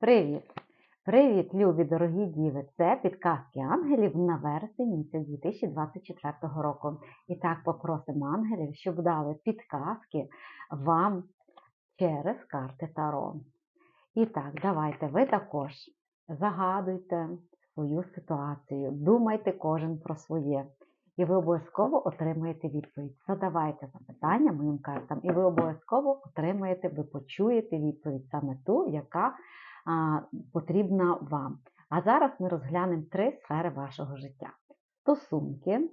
Привіт! Привіт, любі дорогі діви! Це підказки ангелів на вересень місяць 2024 року. І так попросимо ангелів, щоб дали підказки вам через карти Таро. І так, давайте ви також загадуйте свою ситуацію, думайте кожен про своє. І ви обов'язково отримаєте відповідь. Задавайте запитання моїм картам, і ви обов'язково отримаєте, ви почуєте відповідь саме ту, яка потрібна вам. А зараз ми розглянемо три сфери вашого життя: стосунки,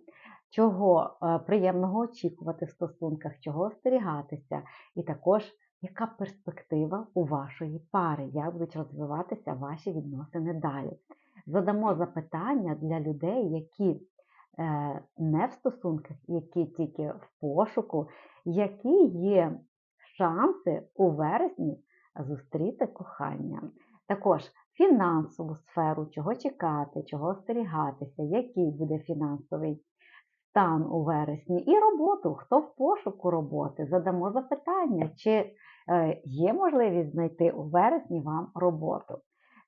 чого е, приємного очікувати в стосунках, чого остерігатися, і також яка перспектива у вашої пари, як будуть розвиватися ваші відносини далі. Задамо запитання для людей, які е, не в стосунках, які тільки в пошуку, які є шанси у вересні зустріти кохання. Також фінансову сферу, чого чекати, чого остерігатися, який буде фінансовий стан у вересні, і роботу, хто в пошуку роботи, задамо запитання, чи е, є можливість знайти у вересні вам роботу.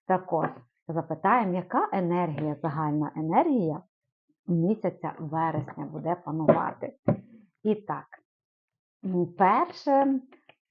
Також запитаємо, яка енергія, загальна енергія місяця вересня буде панувати. І так, перше,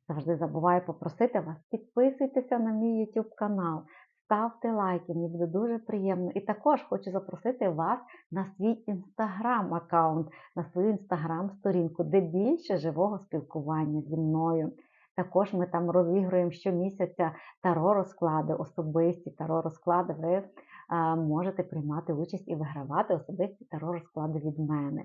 завжди забуваю попросити вас, підписуйтеся на мій YouTube канал, ставте лайки, мені буде дуже приємно. І також хочу запросити вас на свій інстаграм-аккаунт, на свою інстаграм-сторінку, де більше живого спілкування зі мною. Також ми там розігруємо щомісяця таро розклади, особисті таро розклади. Ви а, можете приймати участь і вигравати особисті таро розклади від мене.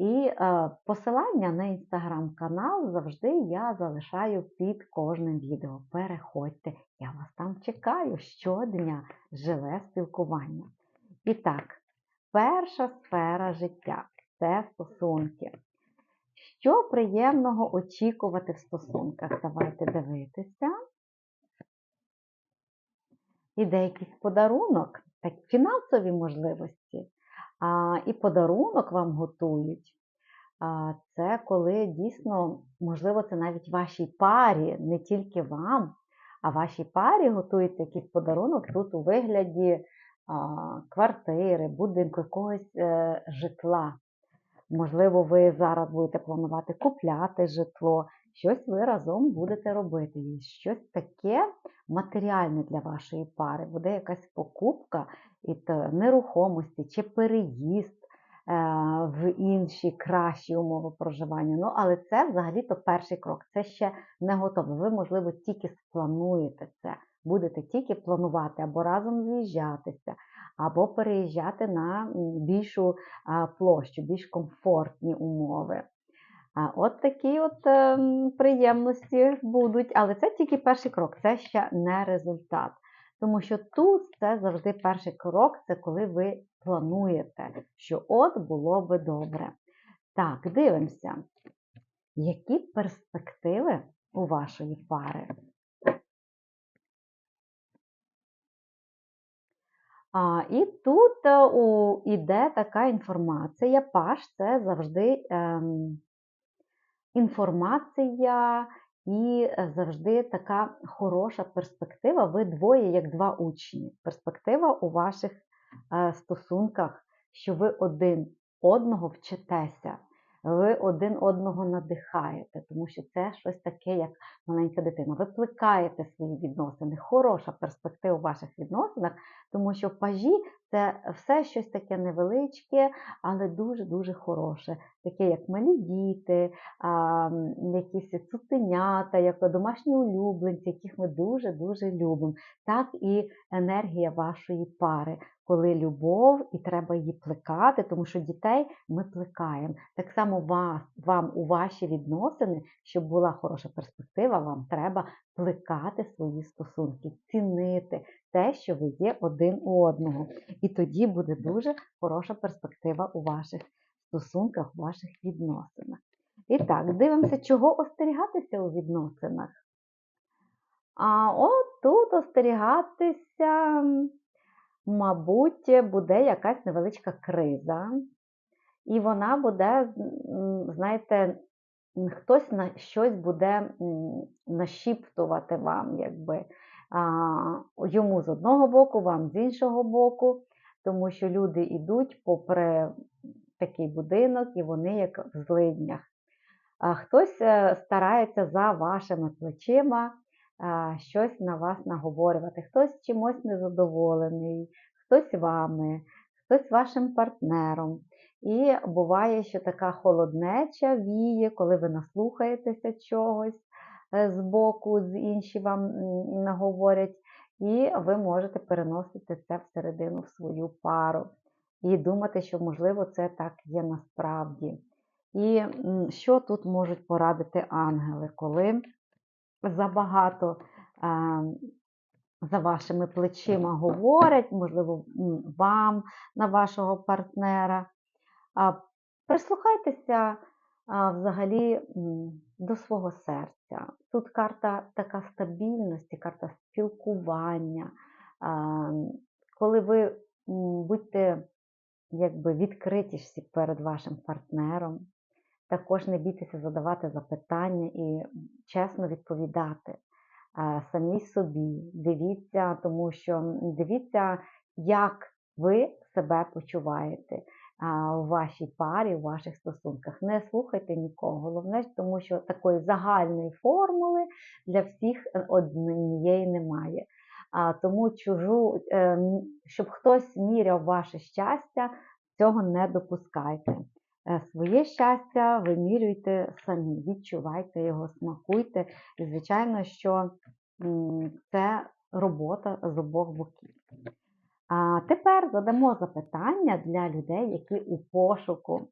І а, посилання на інстаграм-канал завжди я залишаю під кожним відео. Переходьте, я вас там чекаю щодня живе спілкування. І так, перша сфера життя це стосунки. Що приємного очікувати в стосунках? Давайте дивитися. Іде якийсь подарунок, так, фінансові можливості, а, і подарунок вам готують. Це коли дійсно, можливо, це навіть вашій парі, не тільки вам, а вашій парі готується якийсь подарунок тут у вигляді квартири, будинку, якогось е, житла. Можливо, ви зараз будете планувати купляти житло, щось ви разом будете робити. І щось таке матеріальне для вашої пари. Буде якась покупка і нерухомості чи переїзд в інші кращі умови проживання. Ну, але це взагалі-то перший крок. Це ще не готово. Ви, можливо, тільки сплануєте це. Будете тільки планувати або разом з'їжджатися, або переїжджати на більшу площу, більш комфортні умови. От такі от ем, приємності будуть, але це тільки перший крок, це ще не результат. Тому що тут це завжди перший крок, це коли ви плануєте, що от було би добре. Так, дивимося, які перспективи у вашої пари. А, І тут е, у, іде така інформація. Паш це завжди ем, інформація і завжди така хороша перспектива. Ви двоє, як два учні. Перспектива у ваших стосунках, що ви один одного вчитеся ви один одного надихаєте, тому що це щось таке, як маленька дитина. Ви плекаєте свої відносини, хороша перспектива у ваших відносинах, тому що пажі це все щось таке невеличке, але дуже-дуже хороше. Таке, як малі діти, якісь цуценята, як домашні улюбленці, яких ми дуже-дуже любимо. Так і енергія вашої пари коли любов і треба її плекати, тому що дітей ми плекаємо. Так само вас, вам у ваші відносини, щоб була хороша перспектива, вам треба плекати свої стосунки, цінити те, що ви є один у одного. І тоді буде дуже хороша перспектива у ваших стосунках, у ваших відносинах. І так, дивимося, чого остерігатися у відносинах. А от тут остерігатися мабуть, буде якась невеличка криза, і вона буде, знаєте, хтось на щось буде нашіптувати вам, якби. Йому з одного боку, вам з іншого боку, тому що люди йдуть попри такий будинок, і вони як в злиднях. Хтось е, старається за вашими плечима а, щось на вас наговорювати, хтось чимось незадоволений, хтось вами, хтось вашим партнером. І буває, що така холоднеча віє, коли ви наслухаєтеся чогось е, з боку, з інші вам наговорять, і ви можете переносити це всередину в свою пару і думати, що, можливо, це так є насправді. І що тут можуть порадити ангели, коли забагато а, за вашими плечима говорять, можливо, вам на вашого партнера. Прислухайтеся взагалі до свого серця. Тут карта така стабільності, карта спілкування. Коли ви будьте якби відкритіші перед вашим партнером, також не бійтеся задавати запитання і чесно відповідати а, самій собі. Дивіться, тому що дивіться, як ви себе почуваєте у вашій парі, у ваших стосунках. Не слухайте нікого. Головне, тому що такої загальної формули для всіх однієї немає. А, тому чужу, е, щоб хтось міряв ваше щастя, цього не допускайте. Е, Своє щастя вимірюйте самі, відчувайте його, смакуйте. І, звичайно, що це робота з обох боків. А тепер задамо запитання для людей, які у пошуку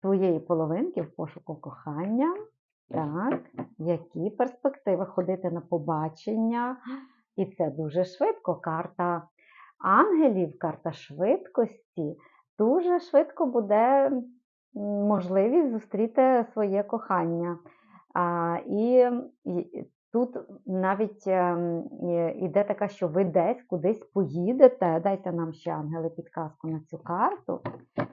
своєї половинки, в пошуку кохання. Так, які перспективи ходити на побачення? І це дуже швидко. Карта ангелів, карта швидкості. Дуже швидко буде можливість зустріти своє кохання. А, і, тут навіть ем, е, іде така, що ви десь кудись поїдете. Дайте нам ще ангели підказку на цю карту,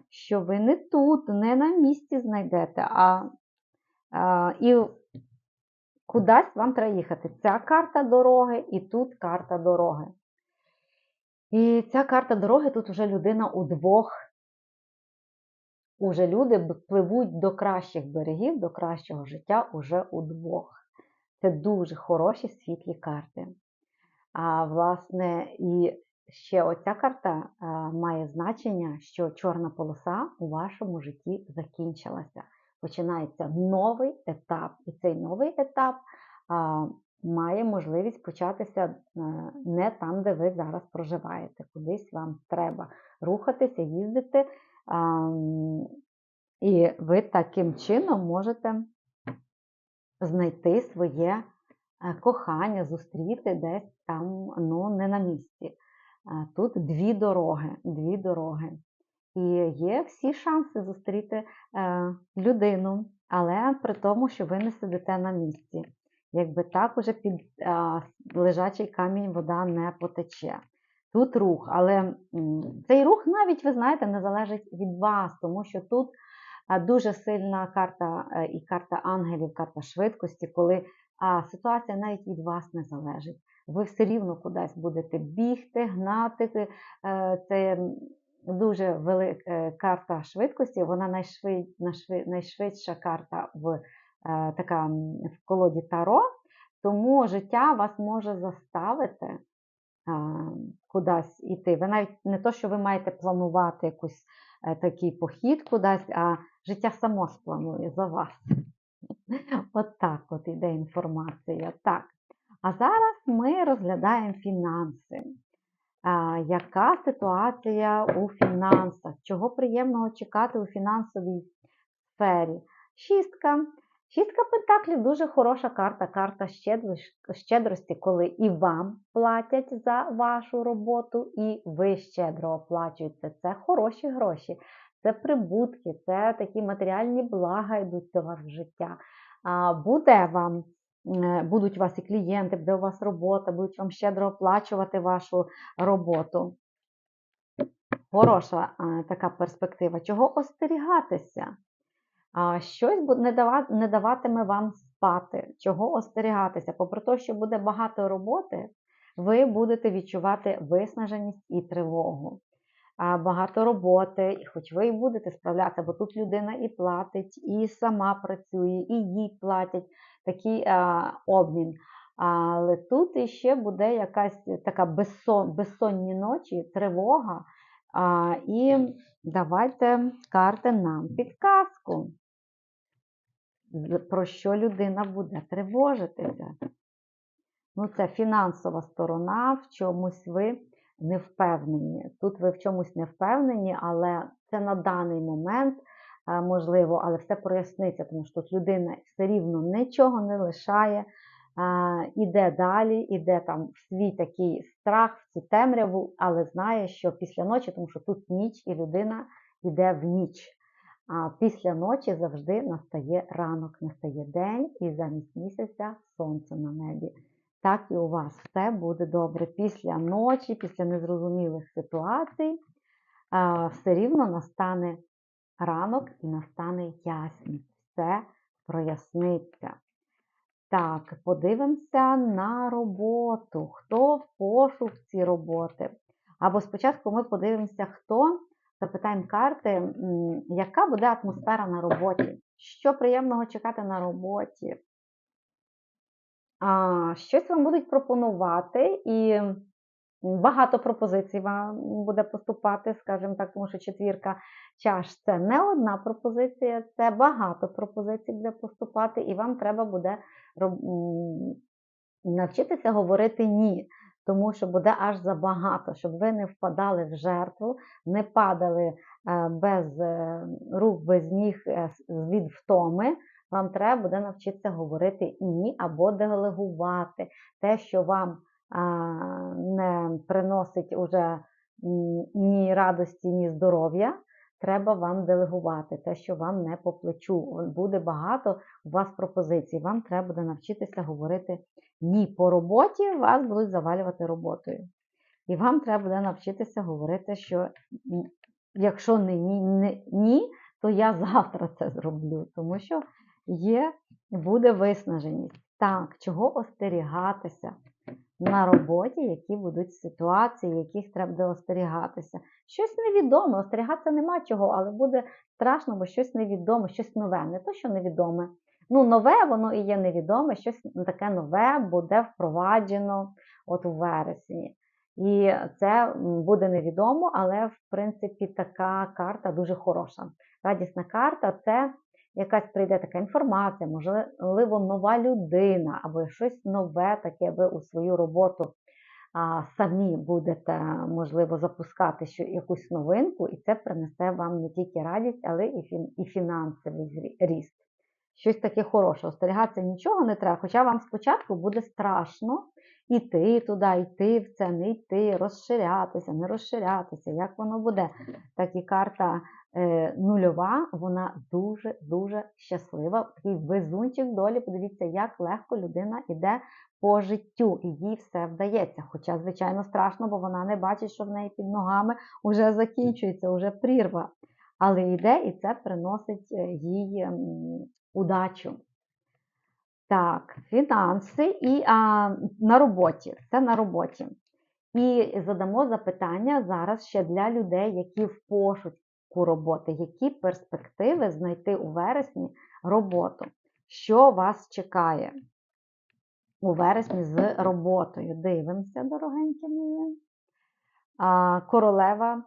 що ви не тут, не на місці знайдете, а, а і кудись вам треба їхати. Ця карта дороги і тут карта дороги. І ця карта дороги тут вже людина удвох. Уже люди пливуть до кращих берегів, до кращого життя уже удвох. Це дуже хороші світлі карти. А власне, і ще оця карта має значення, що чорна полоса у вашому житті закінчилася. Починається новий етап. І цей новий етап а, має можливість початися не там, де ви зараз проживаєте. Кудись вам треба рухатися, їздити. а, І ви таким чином можете знайти своє е, кохання, зустріти десь там, ну, не на місці. Тут дві дороги, дві дороги. І є всі шанси зустріти е, людину, але при тому, що ви не сидите на місці. Якби так уже під е, лежачий камінь вода не потече. Тут рух, але цей рух навіть, ви знаєте, не залежить від вас, тому що тут а, дуже сильна карта е, і карта ангелів, карта швидкості, коли ситуація навіть від вас не залежить. Ви все рівно кудись будете бігти, гнати. е, Це дуже велика карта швидкості, вона найшвид, найшвид- найшвидша карта в, е, така, в колоді Таро, тому життя вас може заставити кудись іти. Ви навіть не то, що ви маєте планувати якийсь е, такий похід кудись, а життя само спланує за вас. От так от іде інформація. Так. А зараз ми розглядаємо фінанси. А, яка ситуація у фінансах? Чого приємного чекати у фінансовій сфері? Шістка. Шістка пентаклів дуже хороша карта, карта щедрості, коли і вам платять за вашу роботу, і ви щедро оплачуєте. Це хороші гроші, це прибутки, це такі матеріальні блага йдуть до вас в життя. Буде вам, е, будуть у вас і клієнти, буде у вас робота, будуть вам щедро оплачувати вашу роботу. Хороша така перспектива. Чого остерігатися? Щось не, даватиме вам спати, чого остерігатися. Попри те, що буде багато роботи, ви будете відчувати виснаженість і тривогу. Багато роботи, і хоч ви і будете справлятися, бо тут людина і платить, і сама працює, і їй платять такий а, обмін. Але тут іще буде якась така безсон, безсонні ночі, тривога. А, І давайте карти нам підказку, про що людина буде тривожитися. Ну, це фінансова сторона, в чомусь ви не впевнені. Тут ви в чомусь не впевнені, але це на даний момент е, можливо, але все проясниться, тому що тут людина все рівно нічого не лишає, е, іде далі, іде там в свій такий страх, в цю темряву, але знає, що після ночі, тому що тут ніч, і людина йде в ніч. А після ночі завжди настає ранок, настає день, і замість місяця сонце на небі. Так і у вас все буде добре. Після ночі, після незрозумілих ситуацій, все рівно настане ранок і настане ясність. Все проясниться. Так, подивимося на роботу. Хто в пошукці роботи? Або спочатку ми подивимося, хто запитаємо карти, яка буде атмосфера на роботі, що приємного чекати на роботі. Щось вам будуть пропонувати, і багато пропозицій вам буде поступати, скажімо так, тому що четвірка чаш це не одна пропозиція, це багато пропозицій буде поступати, і вам треба буде навчитися говорити ні. Тому що буде аж забагато, щоб ви не впадали в жертву, не падали е, без е, рук, без ніг е, від втоми. Вам треба буде навчитися говорити ні або делегувати те, що вам не приносить уже ні радості, ні здоров'я. Треба вам делегувати те, що вам не по плечу. Буде багато у вас пропозицій. Вам треба буде навчитися говорити ні по роботі, вас будуть завалювати роботою. І вам треба буде навчитися говорити, що якщо не ні, не, ні, то я завтра це зроблю, тому що є, буде виснаженість. Так, чого остерігатися на роботі, які будуть ситуації, яких треба остерігатися. Щось невідоме, остерігатися нема чого, але буде страшно, бо щось невідоме, щось нове. Не то, що невідоме. Ну, нове, воно і є невідоме, щось таке нове буде впроваджено от у вересні. І це буде невідомо, але в принципі така карта дуже хороша. Радісна карта це якась прийде така інформація, можливо, нова людина або щось нове таке ви у свою роботу а, самі будете, можливо, запускати що, якусь новинку, і це принесе вам не тільки радість, але і, фін, і фінансовий ріст. Щось таке хороше. Остерігатися нічого не треба, хоча вам спочатку буде страшно йти туди, йти в це, не йти, розширятися, не розширятися, як воно буде. Так і карта нульова, вона дуже-дуже щаслива. Такий везунчик долі. Подивіться, як легко людина йде по життю, і їй все вдається. Хоча, звичайно, страшно, бо вона не бачить, що в неї під ногами вже закінчується, вже прірва. Але йде і це приносить е, їй удачу. Так, фінанси і а, на роботі. Це на роботі. І задамо запитання зараз ще для людей, які в пошуку роботи, які перспективи знайти у вересні роботу. Що вас чекає у вересні з роботою? Дивимося, дорогенькі мої. Королева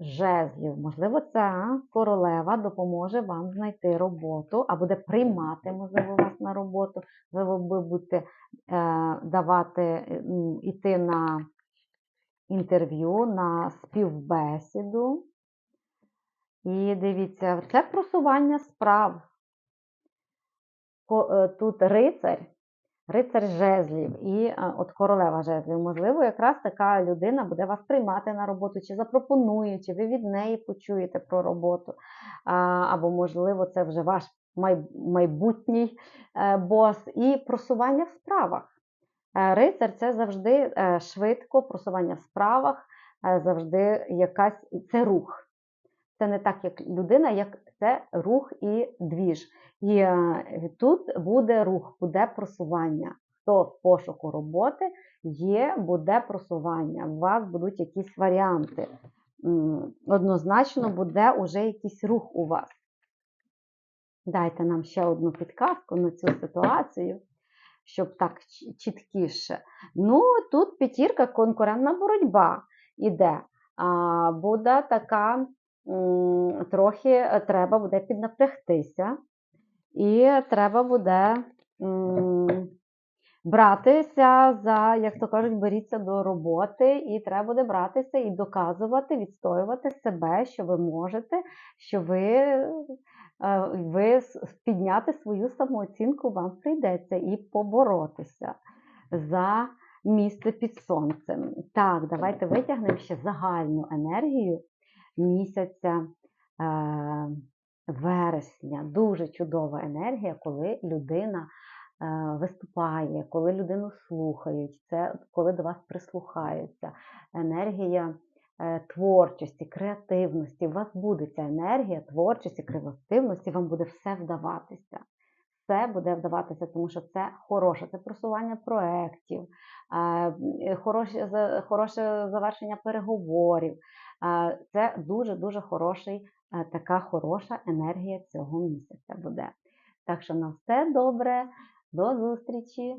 жезлів. Можливо, ця королева допоможе вам знайти роботу, а буде приймати, можливо, вас на роботу. Ви будете е, давати, м, іти на інтерв'ю, на співбесіду. І дивіться, це просування справ. Е, Тут рицар, рицар жезлів і е, от королева жезлів. Можливо, якраз така людина буде вас приймати на роботу, чи запропонує, чи ви від неї почуєте про роботу. Або, можливо, це вже ваш майбутній е, бос. І просування в справах. Рицар це завжди швидко просування в справах, завжди якась це рух. Це не так, як людина, як це рух і двіж. І е, тут буде рух, буде просування. Хто в пошуку роботи, є, буде просування, у вас будуть якісь варіанти. Однозначно буде уже якийсь рух у вас. Дайте нам ще одну підказку на цю ситуацію, щоб так чіткіше. Ну, тут п'ятірка конкурентна боротьба іде. А, буде така, трохи е, треба буде піднапрягтися, і треба буде братися за, як то кажуть, беріться до роботи, і треба буде братися і доказувати, відстоювати себе, що ви можете, що ви, е, ви підняти свою самооцінку вам прийдеться і поборотися за місце під сонцем. Так, давайте витягнемо ще загальну енергію місяця е, вересня. Дуже чудова енергія, коли людина е, виступає, коли людину слухають, це коли до вас прислухаються. Енергія е, творчості, креативності. У вас буде ця енергія творчості, креативності, вам буде все вдаватися. Все буде вдаватися, тому що це хороше, це просування проєктів, хороше завершення переговорів. Це дуже-дуже хороший, е, така хороша енергія цього місяця буде. Так що на все добре, до зустрічі!